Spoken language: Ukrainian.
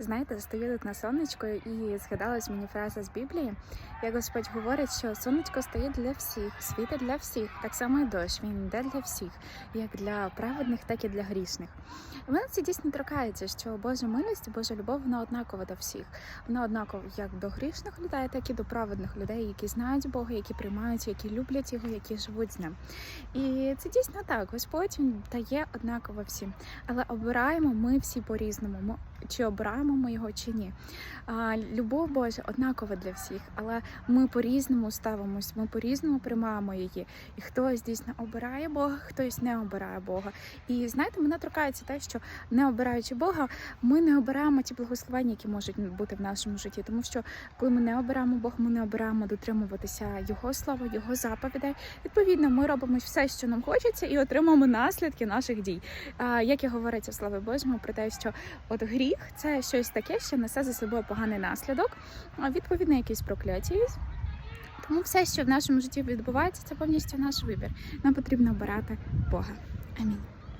Знаєте, стою тут на сонечку і згадалась мені фраза з Біблії, як Господь говорить, що сонечко стоїть для всіх, світить для всіх, так само і дощ. Він йде для всіх, як для праведних, так і для грішних. У мене це дійсно торкається, що Божа милість, Божа любов вона однакова до всіх. Вона однакова як до грішних людей, так і до праведних людей, які знають Бога, які приймають, які люблять його, які живуть з ним. І це дійсно так. Господь він дає однаково всім, але обираємо ми всі по-різному. Ми- Чи обираємо ми його, чи ні. Любов Божа однакова для всіх, але ми по-різному ставимось, ми по-різному приймаємо її. І хтось дійсно обирає Бога, хтось не обирає Бога. І знаєте, мене торкається те, що не обираючи Бога, ми не обираємо ті благословення, які можуть бути в нашому житті. Тому що коли ми не обираємо Бога, ми не обираємо дотримуватися Його слова, Його заповідей. Відповідно, ми робимо все, що нам хочеться, і отримуємо наслідки наших дій. Як і говориться в Слові Божому про те, що от гріх це щось таке, що несе за собою поганий наслідок, відповідно якісь прокляття. Тому все, що в нашому житті відбувається, це повністю наш вибір. Нам потрібно обирати Бога. Амінь.